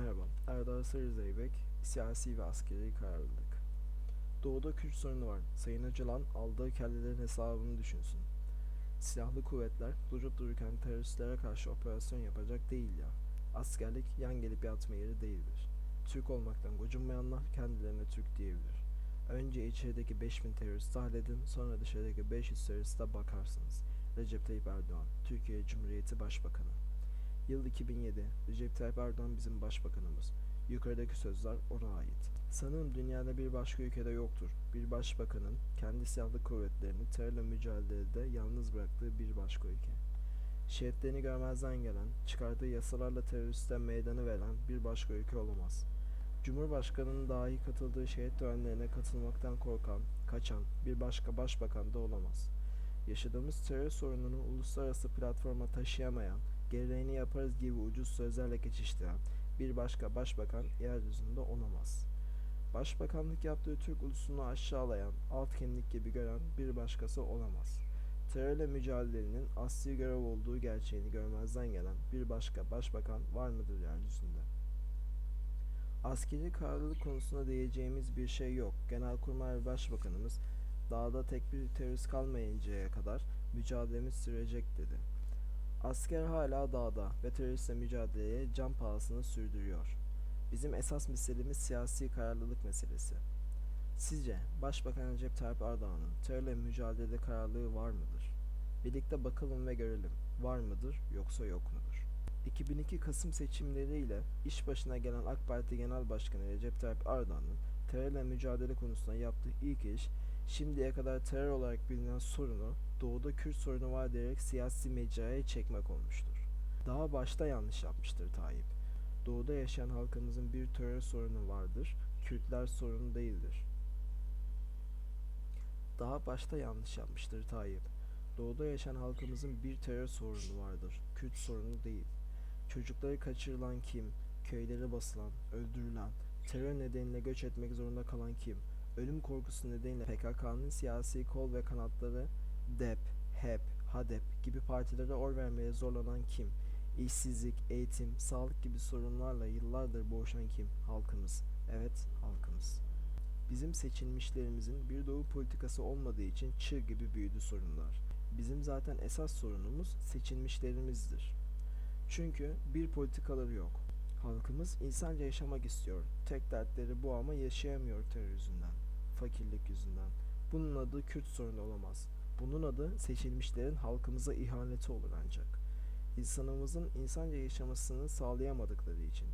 Merhaba, Erdal Sarı Zeybek, siyasi ve askeri kararlılık. Doğuda Kürt sorunu var. Sayın Öcalan aldığı kellelerin hesabını düşünsün. Silahlı kuvvetler durup dururken teröristlere karşı operasyon yapacak değil ya. Askerlik yan gelip yatma yeri değildir. Türk olmaktan gocunmayanlar kendilerine Türk diyebilir. Önce içerideki 5000 teröristi halledin, sonra dışarıdaki 500 teröriste bakarsınız. Recep Tayyip Erdoğan, Türkiye Cumhuriyeti Başbakanı. Yıl 2007. Recep Tayyip Erdoğan bizim başbakanımız. Yukarıdaki sözler ona ait. Sanırım dünyada bir başka ülkede yoktur. Bir başbakanın kendi silahlı kuvvetlerini terörle mücadelede yalnız bıraktığı bir başka ülke. Şehitlerini görmezden gelen, çıkardığı yasalarla teröriste meydanı veren bir başka ülke olamaz. Cumhurbaşkanının dahi katıldığı şehit törenlerine katılmaktan korkan, kaçan bir başka başbakan da olamaz. Yaşadığımız terör sorununu uluslararası platforma taşıyamayan, gereğini yaparız gibi ucuz sözlerle geçiştiren bir başka başbakan yeryüzünde olamaz. Başbakanlık yaptığı Türk ulusunu aşağılayan, alt kimlik gibi gören bir başkası olamaz. Terörle mücadelenin asli görev olduğu gerçeğini görmezden gelen bir başka başbakan var mıdır yeryüzünde? Askeri kararlılık konusunda diyeceğimiz bir şey yok. Genelkurmay Başbakanımız dağda tek bir terörist kalmayıncaya kadar mücadelemiz sürecek dedi. Asker hala dağda ve teröristle mücadeleye can pahasına sürdürüyor. Bizim esas meselemiz siyasi kararlılık meselesi. Sizce Başbakan Recep Tayyip Erdoğan'ın terörle mücadelede kararlılığı var mıdır? Birlikte bakalım ve görelim. Var mıdır yoksa yok mudur? 2002 Kasım seçimleriyle iş başına gelen AK Parti Genel Başkanı Recep Tayyip Erdoğan'ın terörle mücadele konusunda yaptığı ilk iş şimdiye kadar terör olarak bilinen sorunu doğuda Kürt sorunu var diyerek siyasi mecraya çekmek olmuştur. Daha başta yanlış yapmıştır Tayyip. Doğuda yaşayan halkımızın bir terör sorunu vardır, Kürtler sorunu değildir. Daha başta yanlış yapmıştır Tayyip. Doğuda yaşayan halkımızın bir terör sorunu vardır, Kürt sorunu değil. Çocukları kaçırılan kim, köyleri basılan, öldürülen, terör nedeniyle göç etmek zorunda kalan kim, ölüm korkusu nedeniyle PKK'nın siyasi kol ve kanatları DEP, HEP, HADEP gibi partilere oy vermeye zorlanan kim? İşsizlik, eğitim, sağlık gibi sorunlarla yıllardır boğuşan kim? Halkımız. Evet, halkımız. Bizim seçilmişlerimizin bir doğu politikası olmadığı için çığ gibi büyüdü sorunlar. Bizim zaten esas sorunumuz seçilmişlerimizdir. Çünkü bir politikaları yok. Halkımız insanca yaşamak istiyor. Tek dertleri bu ama yaşayamıyor terör yüzünden, fakirlik yüzünden. Bunun adı Kürt sorunu olamaz. Bunun adı seçilmişlerin halkımıza ihaneti olur ancak. İnsanımızın insanca yaşamasını sağlayamadıkları için.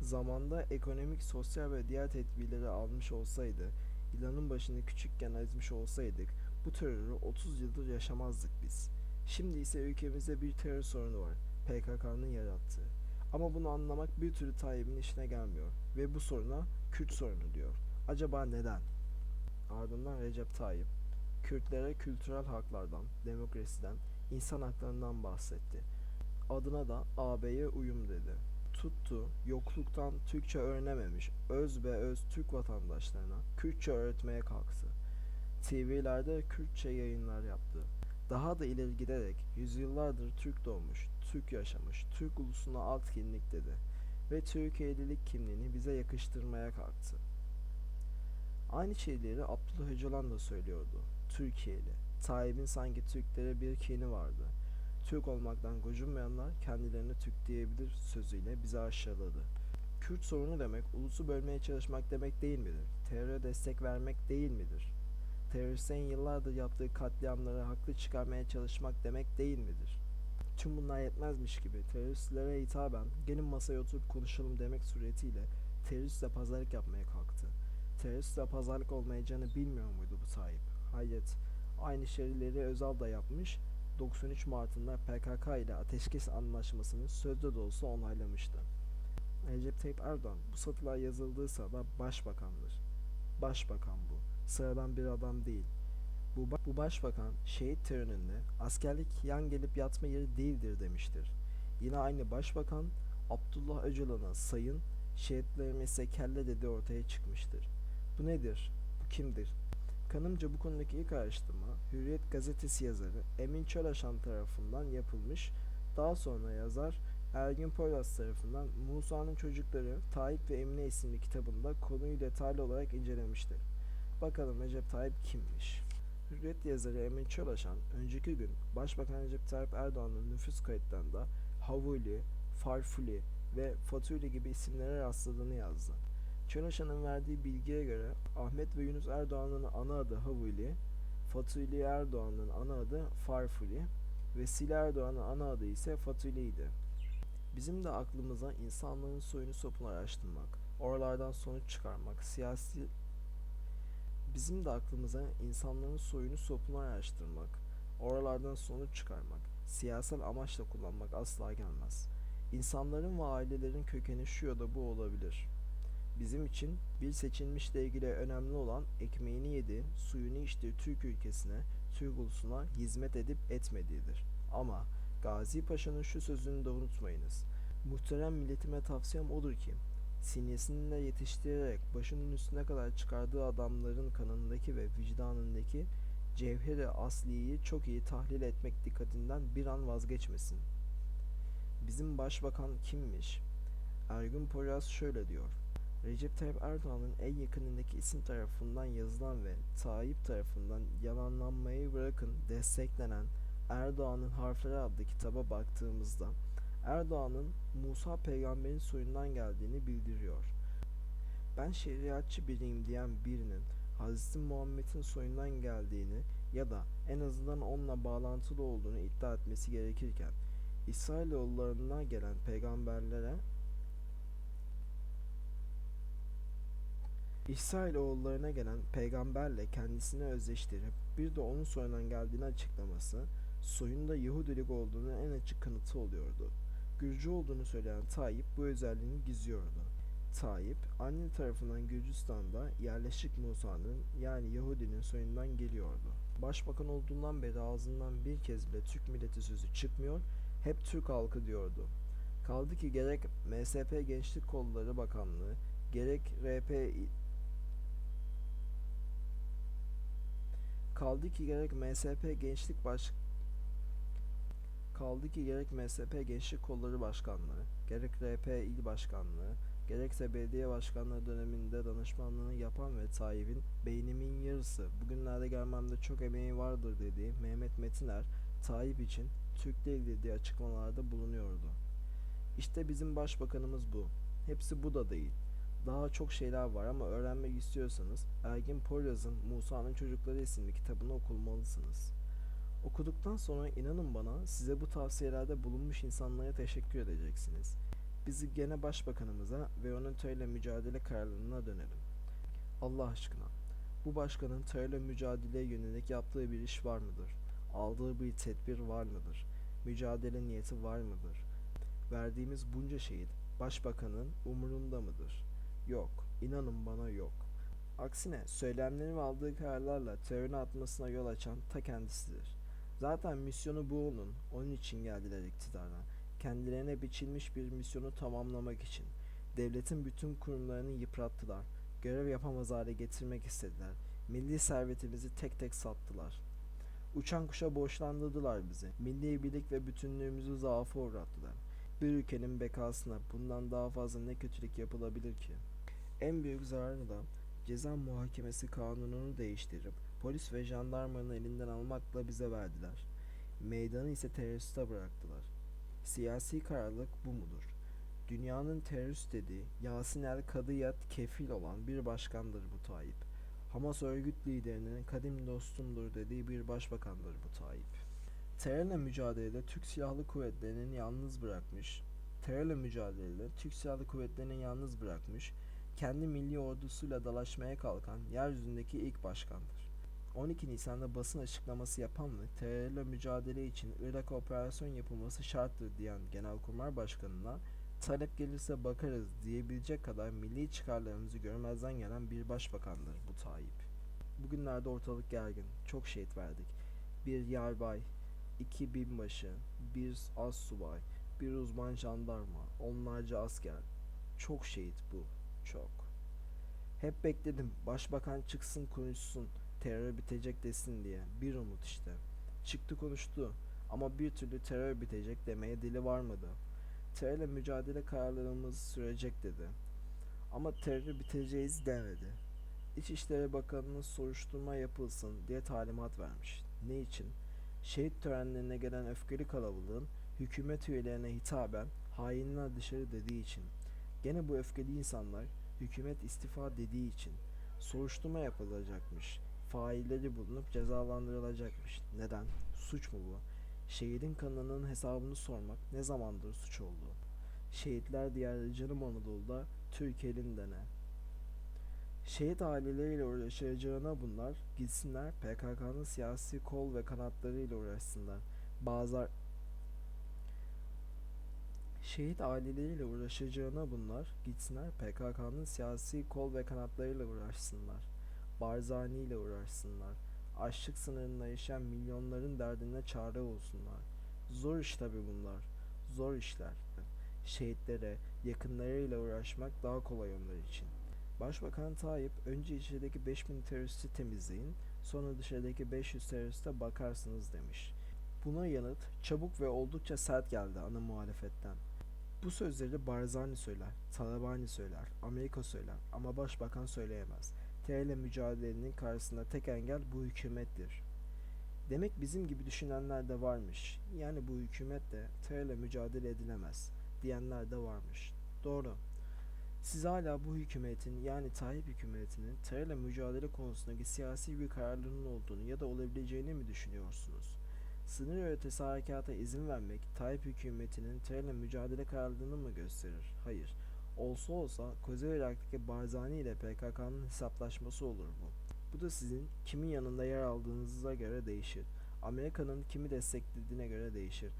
Zamanda ekonomik, sosyal ve diğer tedbirleri almış olsaydı, yılanın başını küçükken ezmiş olsaydık, bu terörü 30 yıldır yaşamazdık biz. Şimdi ise ülkemizde bir terör sorunu var. PKK'nın yarattığı. Ama bunu anlamak bir türlü Tayyip'in işine gelmiyor ve bu soruna Kürt sorunu diyor. Acaba neden? Ardından Recep Tayyip, Kürtlere kültürel haklardan, demokrasiden, insan haklarından bahsetti. Adına da AB'ye uyum dedi. Tuttu, yokluktan Türkçe öğrenememiş öz be öz Türk vatandaşlarına Kürtçe öğretmeye kalktı. TV'lerde Kürtçe yayınlar yaptı. Daha da ileri giderek yüzyıllardır Türk doğmuş, Türk yaşamış, Türk ulusuna alt kimlik dedi ve Türkiye'lilik kimliğini bize yakıştırmaya kalktı. Aynı şeyleri Abdullah Öcalan da söylüyordu. Türkiye'li. Tayyip'in sanki Türklere bir kini vardı. Türk olmaktan gocunmayanlar kendilerine Türk diyebilir sözüyle bizi aşağıladı. Kürt sorunu demek ulusu bölmeye çalışmak demek değil midir? Teröre destek vermek değil midir? Teröristlerin yıllardır yaptığı katliamları haklı çıkarmaya çalışmak demek değil midir? Tüm bunlar yetmezmiş gibi teröristlere hitaben gelin masaya oturup konuşalım demek suretiyle teröristle pazarlık yapmaya kalktı. Teröristle pazarlık olmayacağını bilmiyor muydu bu Tayyip? Hayret. Aynı şeyleri Özal da yapmış. 93 Mart'ında PKK ile ateşkes anlaşmasını sözde de olsa onaylamıştı. Recep Tayyip Erdoğan bu satılar yazıldığı sırada başbakandır. Başbakan bu. Sıradan bir adam değil. Bu, bu başbakan şehit töreninde askerlik yan gelip yatma yeri değildir demiştir. Yine aynı başbakan Abdullah Öcalan'a sayın şehitlerimize kelle dedi ortaya çıkmıştır. Bu nedir? Bu kimdir? Kanımca bu konudaki ilk araştırma Hürriyet gazetesi yazarı Emin Çölaşan tarafından yapılmış. Daha sonra yazar Ergin Poyraz tarafından Musa'nın Çocukları Tayyip ve Emine isimli kitabında konuyu detaylı olarak incelemiştir. Bakalım Recep Tayyip kimmiş? Hürriyet yazarı Emin Çolaşan, önceki gün Başbakan Recep Tayyip Erdoğan'ın nüfus kayıtlarında Havuli, Farfuli ve Fatuli gibi isimlere rastladığını yazdı. Çolaşan'ın verdiği bilgiye göre Ahmet ve Yunus Erdoğan'ın ana adı Havuli, Fatuli Erdoğan'ın ana adı Farfuli, Vesile Erdoğan'ın ana adı ise Fatuli'ydi. Bizim de aklımıza insanların soyunu sopunu araştırmak, oralardan sonuç çıkarmak, siyasi Bizim de aklımıza insanların soyunu sopunu araştırmak, oralardan sonuç çıkarmak, siyasal amaçla kullanmak asla gelmez. İnsanların ve ailelerin kökeni şu ya da bu olabilir. Bizim için bir seçilmişle ilgili önemli olan ekmeğini yedi, suyunu içtiği Türk ülkesine, Türk ulusuna hizmet edip etmediğidir. Ama Gazi Paşa'nın şu sözünü de unutmayınız. Muhterem milletime tavsiyem odur ki, sinyesinde yetiştirerek başının üstüne kadar çıkardığı adamların kanındaki ve vicdanındaki cevheri asliyi çok iyi tahlil etmek dikkatinden bir an vazgeçmesin. Bizim başbakan kimmiş? Ergün Poyraz şöyle diyor. Recep Tayyip Erdoğan'ın en yakınındaki isim tarafından yazılan ve Tayyip tarafından yalanlanmayı bırakın desteklenen Erdoğan'ın Harfleri adlı kitaba baktığımızda Erdoğan'ın Musa peygamberin soyundan geldiğini bildiriyor. Ben şeriatçı biriyim diyen birinin Hz. Muhammed'in soyundan geldiğini ya da en azından onunla bağlantılı olduğunu iddia etmesi gerekirken İsrailoğullarına gelen peygamberlere İsrailoğullarına gelen peygamberle kendisini özleştirip bir de onun soyundan geldiğini açıklaması soyunda Yahudilik olduğunu en açık kanıtı oluyordu. Gürcü olduğunu söyleyen Tayyip bu özelliğini gizliyordu. Tayyip, anne tarafından Gürcistan'da yerleşik Musa'nın yani Yahudinin soyundan geliyordu. Başbakan olduğundan beri ağzından bir kez bile Türk milleti sözü çıkmıyor, hep Türk halkı diyordu. Kaldı ki gerek MSP Gençlik Kolları Bakanlığı, gerek RP Kaldı ki gerek MSP Gençlik Baş Kaldı ki gerek MSP Gençlik Kolları Başkanlığı, gerek RP İl Başkanlığı, gerekse belediye başkanlığı döneminde danışmanlığını yapan ve Tayyip'in beynimin yarısı bugünlerde gelmemde çok emeği vardır dediği Mehmet Metiner, Tayyip için Türk değil dediği açıklamalarda bulunuyordu. İşte bizim başbakanımız bu. Hepsi bu da değil. Daha çok şeyler var ama öğrenmek istiyorsanız Ergin Poyraz'ın Musa'nın Çocukları isimli kitabını okumalısınız. Okuduktan sonra inanın bana size bu tavsiyelerde bulunmuş insanlara teşekkür edeceksiniz. Bizi gene başbakanımıza ve onun terörle mücadele kararlılığına dönelim. Allah aşkına bu başkanın terörle mücadeleye yönelik yaptığı bir iş var mıdır? Aldığı bir tedbir var mıdır? Mücadele niyeti var mıdır? Verdiğimiz bunca şehit başbakanın umurunda mıdır? Yok, inanın bana yok. Aksine söylemleri ve aldığı kararlarla terörün atmasına yol açan ta kendisidir. Zaten misyonu bu onun. Onun için geldiler iktidara. Kendilerine biçilmiş bir misyonu tamamlamak için. Devletin bütün kurumlarını yıprattılar. Görev yapamaz hale getirmek istediler. Milli servetimizi tek tek sattılar. Uçan kuşa borçlandırdılar bizi. Milli birlik ve bütünlüğümüzü zaafa uğrattılar. Bir ülkenin bekasına bundan daha fazla ne kötülük yapılabilir ki? En büyük zararı da ceza muhakemesi kanununu değiştirip polis ve jandarmanın elinden almakla bize verdiler. Meydanı ise teröriste bıraktılar. Siyasi kararlılık bu mudur? Dünyanın terörist dediği Yasin el Kadıyat kefil olan bir başkandır bu Tayyip. Hamas örgüt liderinin kadim dostumdur dediği bir başbakandır bu Tayyip. Terörle mücadelede Türk Silahlı Kuvvetleri'nin yalnız bırakmış, terörle mücadelede Türk Silahlı Kuvvetleri'nin yalnız bırakmış, kendi milli ordusuyla dalaşmaya kalkan yeryüzündeki ilk başkandır. 12 Nisan'da basın açıklaması yapan ve terörle mücadele için Irak operasyon yapılması şarttır diyen Genelkurmay Başkanı'na talep gelirse bakarız diyebilecek kadar milli çıkarlarımızı görmezden gelen bir başbakandır bu Tayyip. Bugünlerde ortalık gergin, çok şehit verdik. Bir yarbay, iki binbaşı, bir az subay, bir uzman jandarma, onlarca asker. Çok şehit bu, çok. Hep bekledim, başbakan çıksın konuşsun, terör bitecek desin diye. Bir umut işte. Çıktı konuştu ama bir türlü terör bitecek demeye dili varmadı. terörle mücadele kararlarımız sürecek dedi. Ama terörü bitireceğiz demedi. İçişleri Bakanı'nın soruşturma yapılsın diye talimat vermiş. Ne için? Şehit törenlerine gelen öfkeli kalabalığın hükümet üyelerine hitaben hainler dışarı dediği için. Gene bu öfkeli insanlar hükümet istifa dediği için. Soruşturma yapılacakmış. Failleri bulunup cezalandırılacakmış. Neden? Suç mu bu? Şehidin kanının hesabını sormak ne zamandır suç oldu? Şehitler diyarı canım Anadolu'da Türk elinde ne? Şehit aileleriyle uğraşacağına bunlar gitsinler PKK'nın siyasi kol ve kanatlarıyla uğraşsınlar. Bazılar Şehit aileleriyle uğraşacağına bunlar gitsinler PKK'nın siyasi kol ve kanatlarıyla uğraşsınlar. Barzani ile uğraşsınlar. Açlık sınırında yaşayan milyonların derdine çare olsunlar. Zor iş tabi bunlar. Zor işler. Şehitlere, yakınlarıyla uğraşmak daha kolay onlar için. Başbakan Tayyip önce içerideki 5000 teröristi temizleyin, sonra dışarıdaki 500 teröriste bakarsınız demiş. Buna yanıt çabuk ve oldukça sert geldi ana muhalefetten. Bu sözleri Barzani söyler, Talabani söyler, Amerika söyler ama başbakan söyleyemez. terörle mücadelenin karşısında tek engel bu hükümettir. Demek bizim gibi düşünenler de varmış. Yani bu hükümetle terörle mücadele edilemez diyenler de varmış. Doğru. Siz hala bu hükümetin yani Tayyip hükümetinin terörle mücadele konusundaki siyasi bir kararlılığının olduğunu ya da olabileceğini mi düşünüyorsunuz? Sınır ötesi harekata izin vermek Tayyip hükümetinin terörle mücadele kararlılığını mı gösterir? Hayır. Olsa olsa Kuzey Irak'taki Barzani ile PKK'nın hesaplaşması olur bu. Bu da sizin kimin yanında yer aldığınıza göre değişir. Amerika'nın kimi desteklediğine göre değişir.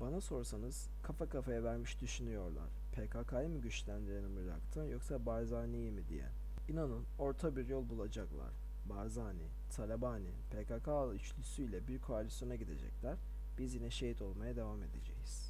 Bana sorsanız kafa kafaya vermiş düşünüyorlar. PKK'yı mı güçlendirelim Irak'ta yoksa Barzani'yi mi diye. İnanın orta bir yol bulacaklar. Barzani, Talabani, PKK üçlüsüyle bir koalisyona gidecekler. Biz yine şehit olmaya devam edeceğiz.